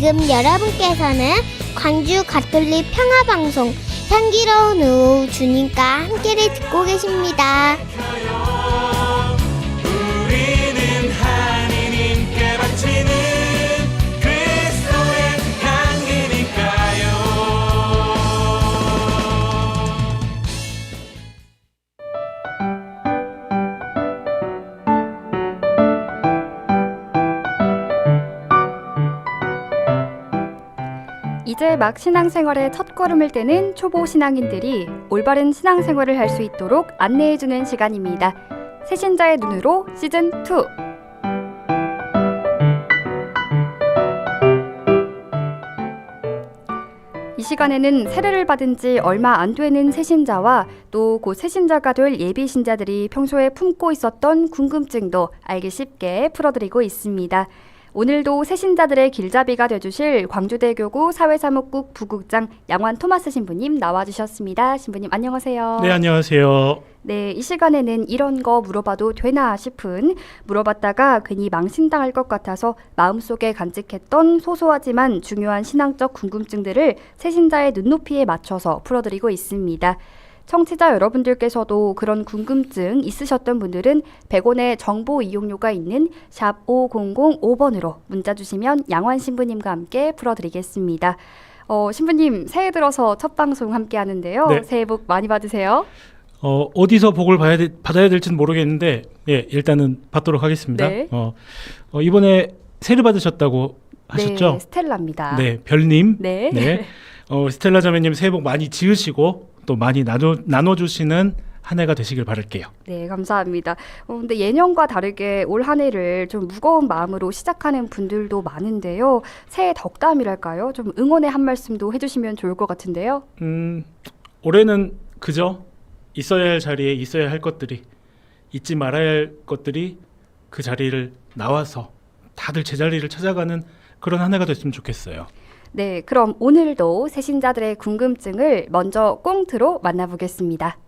지금 여러분께서는 광주 가톨릭 평화방송 향기로운 오후 주님과 함께를 듣고 계십니다. 이제 막 신앙생활의 첫 걸음을 떼는 초보 신앙인들이 올바른 신앙생활을 할 수 있도록 안내해주는 시간입니다. 새신자의 눈으로 시즌 2. 이 시간에는 세례를 받은 지 얼마 안 되는 새신자와 또 곧 새신자가 될 예비 신자들이 평소에 품고 있었던 궁금증도 알기 쉽게 풀어드리고 있습니다. 오늘도 새신자들의 길잡이가 되주실 광주대교구 사회사무국 부국장 양환 토마스 신부님 나와주셨습니다. 신부님 안녕하세요. 네, 안녕하세요. 네, 이 시간에는 이런 거 물어봐도 되나 싶은 물어봤다가 괜히 망신당할 것 같아서 마음속에 간직했던 소소하지만 중요한 신앙적 궁금증들을 새신자의 눈높이에 맞춰서 풀어드리고 있습니다. 청취자 여러분들께서도 그런 궁금증 있으셨던 분들은 100원의 정보 이용료가 있는 샵 5005번으로 문자 주시면 양환 신부님과 함께 풀어드리겠습니다. 어, 신부님 새해 들어서 첫 방송 함께 하는데요. 네. 새해 복 많이 받으세요. 어, 어디서 복을 봐야 돼- 받아야 될지는 모르겠는데, 예, 일단은 받도록 하겠습니다. 네. 어, 어, 이번에 세를 받으셨다고 하셨죠? 네, 스텔라입니다. 네, 별님. 네. 네. 어, 스텔라 자매님 새해 복 많이 지으시고 또 많이 나눠 나눠주시는 한 해가 되시길 바랄게요. 네, 감사합니다. 어, 근데 예년과 다르게 올 한 해를 좀 무거운 마음으로 시작하는 분들도 많은데요. 새해 덕담이랄까요? 좀 응원의 한 말씀도 해주시면 좋을 것 같은데요. 음, 올해는 그저 있어야 할 자리에 있어야 할 것들이 잊지 말아야 할 것들이 그 자리를 나와서 다들 제자리를 찾아가는 그런 한 해가 됐으면 좋겠어요. 네, 그럼 오늘도 새신자들의 궁금증을 먼저 꽁트로 만나보겠습니다.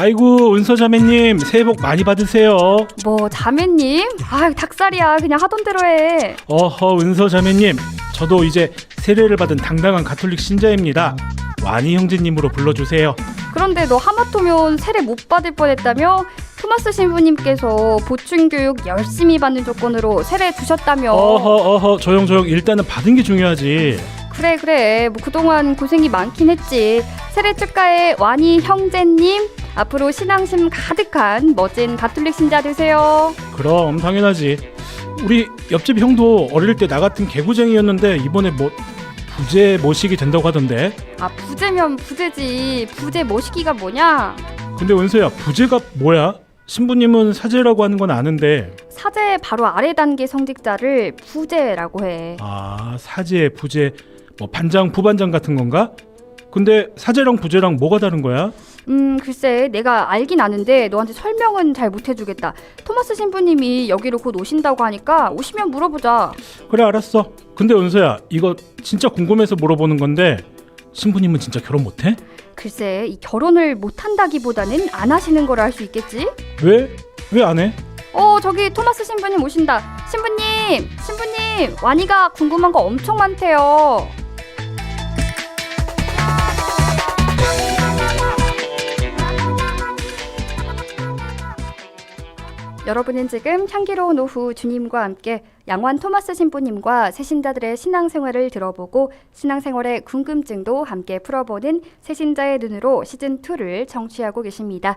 아이고 은서 자매님 새해 복 많이 받으세요. 뭐 자매님, 아 닭살이야, 그냥 하던 대로 해. 어허 은서 자매님 저도 이제 세례를 받은 당당한 가톨릭 신자입니다. 와니 형제님으로 불러주세요. 그런데 너 하마터면 세례 못 받을 뻔했다며? 토마스 신부님께서 보충 교육 열심히 받는 조건으로 세례 두셨다며. 어허 어허 조용 조용 일단은 받은 게 중요하지. 그래 그래 뭐 그동안 고생이 많긴 했지 세례 축하해 와니 형제님 앞으로 신앙심 가득한 멋진 가톨릭 신자 되세요 그럼 당연하지. 우리 옆집 형도 어릴 때 나 같은 개구쟁이였는데 이번에 뭐 부재 모시기 된다고 하던데. 아 부제면 부제지 부제 모시기가 뭐냐 근데 은서야 부재가 뭐야? 신부님은 사제라고 하는 건 아는데 사제 바로 아래 단계 성직자를 부제라고 해 아 사제 부재 뭐 반장 부반장 같은 건가? 근데 사제랑 부재랑 뭐가 다른 거야? 음 글쎄 내가 알긴 아는데 너한테 설명은 잘 못 해주겠다 토마스 신부님이 여기로 곧 오신다고 하니까 오시면 물어보자 그래 알았어. 근데 은서야 이거 진짜 궁금해서 물어보는 건데 신부님은 진짜 결혼 못해? 글쎄 이 결혼을 못 한다기보다는 안 하시는 거라 할 수 있겠지 왜? 왜 안 해? 어 저기 토마스 신부님 오신다 신부님 신부님 와니가 궁금한 거 엄청 많대요 여러분은 지금 향기로운 오후 주님과 함께 양환 토마스 신부님과 새신자들의 신앙생활을 들어보고 신앙생활의 궁금증도 함께 풀어보는 새신자의 눈으로 시즌 2를 청취하고 계십니다.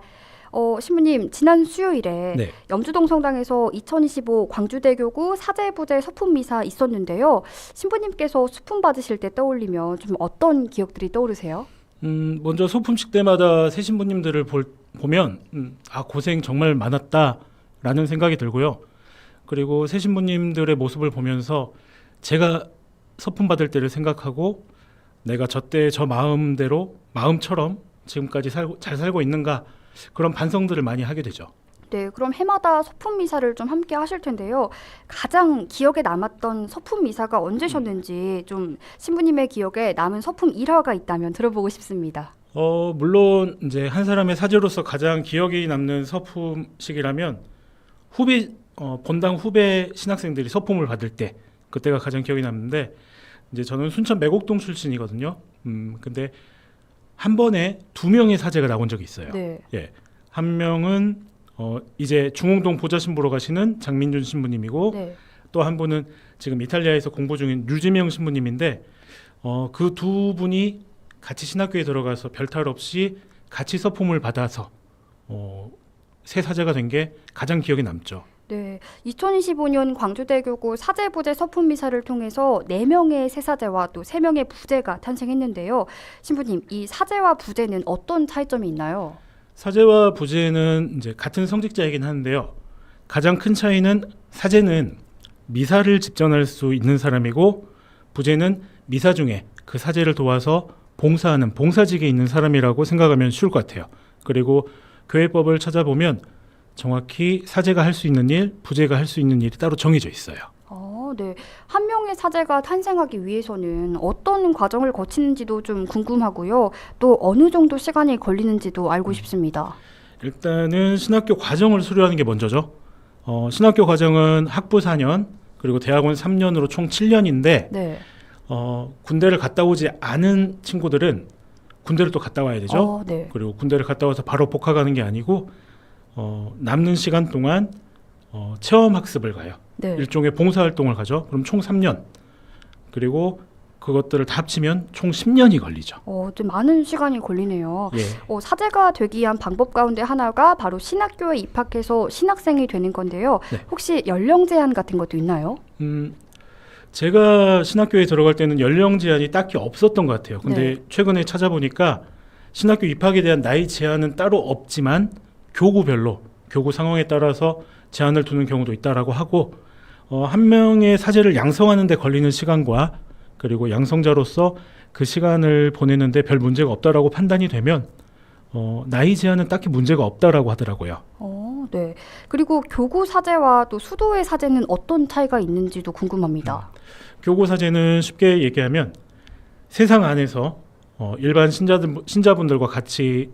어, 신부님 지난 수요일에 네. 염주동 성당에서 2025 광주대교구 사제부제 서품 미사 있었는데요. 신부님께서 수품 받으실 때 떠올리면 좀 어떤 기억들이 떠오르세요? 음 먼저 소품식 때마다 새 신부님들을 볼, 보면 음, 아 고생 정말 많았다 라는 생각이 들고요. 그리고 새 신부님들의 모습을 보면서 제가 서품 받을 때를 생각하고 내가 저때 저 마음대로 마음처럼 지금까지 살고, 잘 살고 있는가 그런 반성들을 많이 하게 되죠. 네, 그럼 해마다 서품 미사를 좀 함께 하실 텐데요. 가장 기억에 남았던 서품 미사가 언제셨는지 좀 신부님의 기억에 남은 서품 일화가 있다면 들어보고 싶습니다. 어 물론 이제 한 사람의 사제로서 가장 기억이 남는 서품식이라면 후배 어, 본당 후배 신학생들이 서품을 받을 때 그때가 가장 기억이 남는데 이제 저는 순천 매곡동 출신이거든요. 음 근데 한 번에 두 명의 사제가 나온 적이 있어요. 네. 한 명은 어, 이제 중흥동 보좌신 보러 가시는 장민준 신부님이고 네. 또한 분은 지금 이탈리아에서 공부 중인 류지명 신부님인데 어, 그 두 분이 같이 신학교에 들어가서 별탈 없이 같이 서품을 받아서 어, 새 사제가 된 게 가장 기억에 남죠. 네, 2025년 광주대교구 사제부제 서품 미사를 통해서 4명의 새 사제와 또 3명의 부제가 탄생했는데요. 신부님, 이 사제와 부제는 어떤 차이점이 있나요? 사제와 부제는 이제 같은 성직자이긴 하는데요. 가장 큰 차이는 사제는 미사를 집전할 수 있는 사람이고 부제는 미사 중에 그 사제를 도와서 봉사하는 봉사직에 있는 사람이라고 생각하면 쉬울 것 같아요. 그리고 교회법을 찾아보면 정확히 사제가 할 수 있는 일, 부제가 할 수 있는 일이 따로 정해져 있어요. 아, 네. 한 명의 사제가 탄생하기 위해서는 어떤 과정을 거치는지도 좀 궁금하고요. 또 어느 정도 시간이 걸리는지도 알고 싶습니다. 일단은 신학교 과정을 수료하는 게 먼저죠. 어, 신학교 과정은 학부 4년 그리고 대학원 3년으로 총 7년인데 네. 어, 군대를 갔다 오지 않은 친구들은 군대를 또 갔다 와야 되죠. 어, 네. 그리고 군대를 갔다 와서 바로 복학하는 게 아니고 어, 남는 시간 동안 어, 체험 학습을 가요. 네. 일종의 봉사 활동을 가죠. 그럼 총 3년. 그리고 그것들을 다 합치면 총 10년이 걸리죠. 어, 좀 많은 시간이 걸리네요. 예. 어, 사제가 되기 위한 방법 가운데 하나가 바로 신학교에 입학해서 신학생이 되는 건데요. 네. 혹시 연령 제한 같은 것도 있나요? 음, 제가 신학교에 들어갈 때는 연령 제한이 딱히 없었던 것 같아요. 근데 네. 최근에 찾아보니까 신학교 입학에 대한 나이 제한은 따로 없지만 교구별로 교구 상황에 따라서 제한을 두는 경우도 있다라고 하고 어, 한 명의 사제를 양성하는 데 걸리는 시간과 그리고 양성자로서 그 시간을 보내는데 별 문제가 없다라고 판단이 되면 어, 나이 제한은 딱히 문제가 없다라고 하더라고요. 어, 네. 그리고 교구 사제와 또 수도회 사제는 어떤 차이가 있는지도 궁금합니다. 교구 사제는 쉽게 얘기하면 세상 안에서 어, 일반 신자들, 신자분들과 같이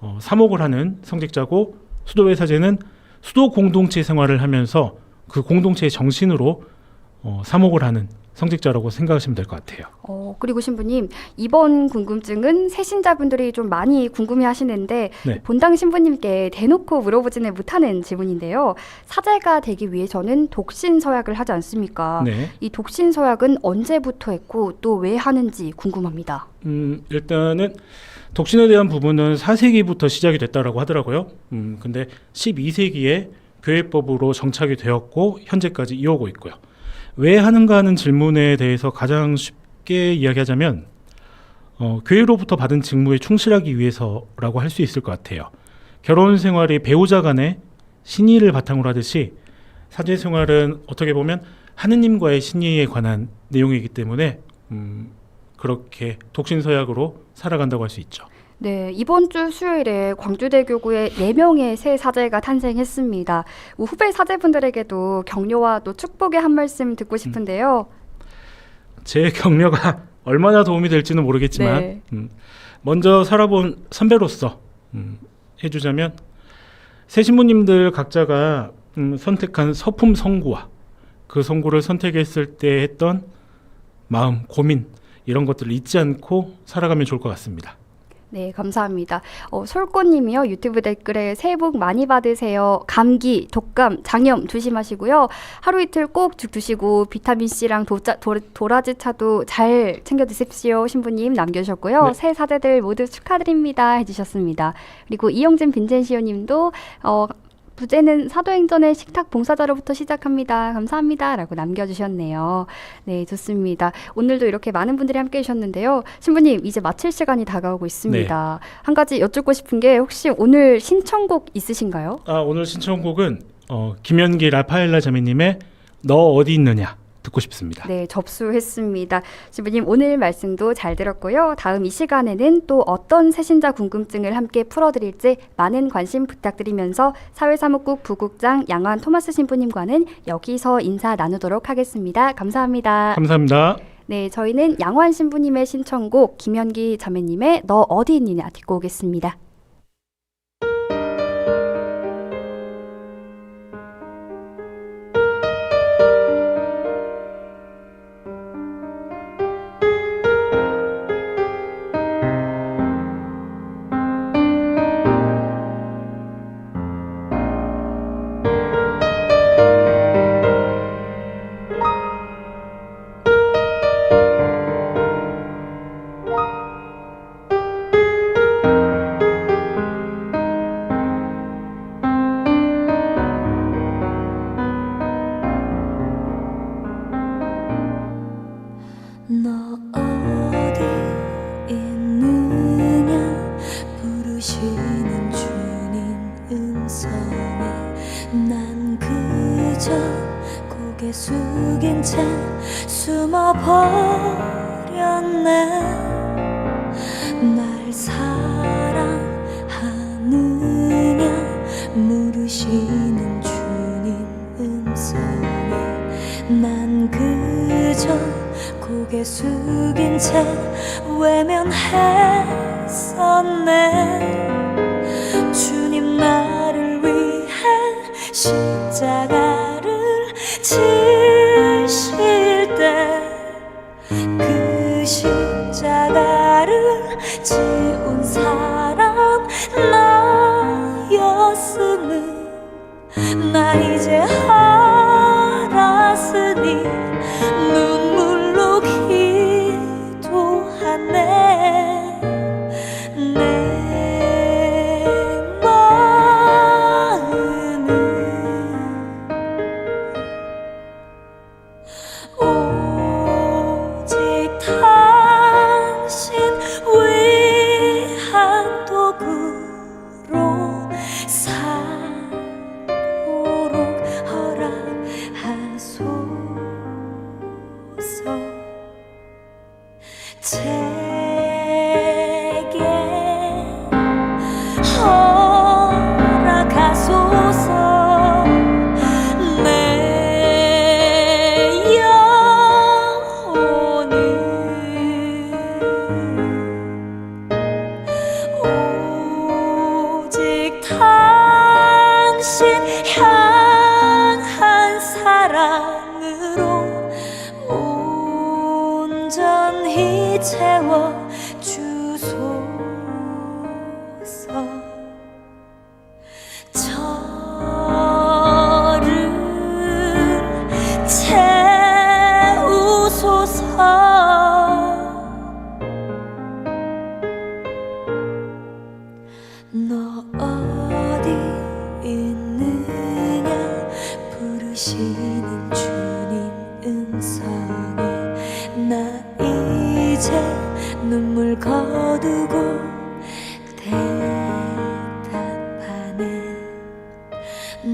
어, 사목을 하는 성직자고 수도회 사제는 수도 공동체 생활을 하면서 그 공동체의 정신으로 어, 사목을 하는 성직자라고 생각하시면 될 것 같아요. 어, 그리고 신부님, 이번 궁금증은 새신자분들이 좀 많이 궁금해 하시는데, 네. 본당 신부님께 대놓고 물어보지는 못하는 질문인데요. 사제가 되기 위해서는 독신 서약을 하지 않습니까? 네. 이 독신 서약은 언제부터 했고 또 왜 하는지 궁금합니다. 음, 일단은 독신에 대한 부분은 4세기부터 시작이 됐다라고 하더라고요. 음, 근데 12세기에 교회법으로 정착이 되었고 현재까지 이어오고 있고요. 왜 하는가 하는 질문에 대해서 가장 쉽게 이야기하자면 어, 교회로부터 받은 직무에 충실하기 위해서라고 할 수 있을 것 같아요. 결혼 생활이 배우자 간의 신의를 바탕으로 하듯이 사제 생활은 어떻게 보면 하느님과의 신의에 관한 내용이기 때문에 음, 그렇게 독신서약으로 살아간다고 할 수 있죠. 네, 이번 주 수요일에 광주대교구에 4명의 새 사제가 탄생했습니다. 후배 사제분들에게도 격려와 또 축복의 한 말씀 듣고 싶은데요. 제 격려가 얼마나 도움이 될지는 모르겠지만 네. 음, 먼저 살아본 선배로서 음, 해주자면 새 신부님들 각자가 음, 선택한 서품 성구와 그 성구를 선택했을 때 했던 마음, 고민 이런 것들을 잊지 않고 살아가면 좋을 것 같습니다. 네, 감사합니다. 어, 솔꽃님이요 유튜브 댓글에 새해 복 많이 받으세요. 감기, 독감, 장염 조심하시고요. 하루 이틀 꼭죽 드시고 비타민 C랑 도자, 도, 도라지 차도 잘 챙겨 드십시오. 신부님 남겨주셨고요. 네. 새 사제들 모두 축하드립니다. 해주셨습니다. 그리고 이영진 빈젠시오 님도 어, 부제는 사도행전의 식탁 봉사자로부터 시작합니다. 감사합니다. 라고 남겨주셨네요. 네, 좋습니다. 오늘도 이렇게 많은 분들이 함께 해주셨는데요. 신부님, 이제 마칠 시간이 다가오고 있습니다. 한 가지 여쭙고 싶은 게 혹시 오늘 신청곡 있으신가요? 아, 오늘 신청곡은 어, 김연기 라파엘라 자매님의 너 어디 있느냐 듣고 싶습니다. 네, 접수했습니다. 신부님, 오늘 말씀도 잘 들었고요. 다음 이 시간에는 또 어떤 새신자 궁금증을 함께 풀어드릴지 많은 관심 부탁드리면서 사회사무국 부국장 양환 토마스 신부님과는 여기서 인사 나누도록 하겠습니다. 감사합니다. 감사합니다. 네, 저희는 양환 신부님의 신청곡 김현기 자매님의 너 어디 있느냐 듣고 오겠습니다. 고개 숙인 채 숨어버렸네. 날 사랑하느냐 물으시는 주님 음성에. 난 그저 고개 숙인 채 외면했었네 서 너 어디 있느냐? 부르시는 주님 음성에 나 이제 눈물 거두고 대답하네.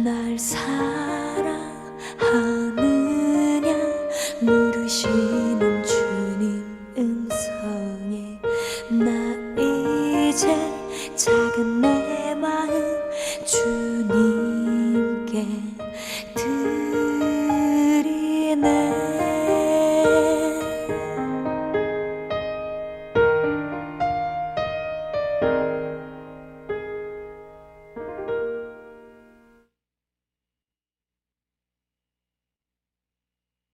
날 사랑하느냐? 물으시는 주님 음성에 나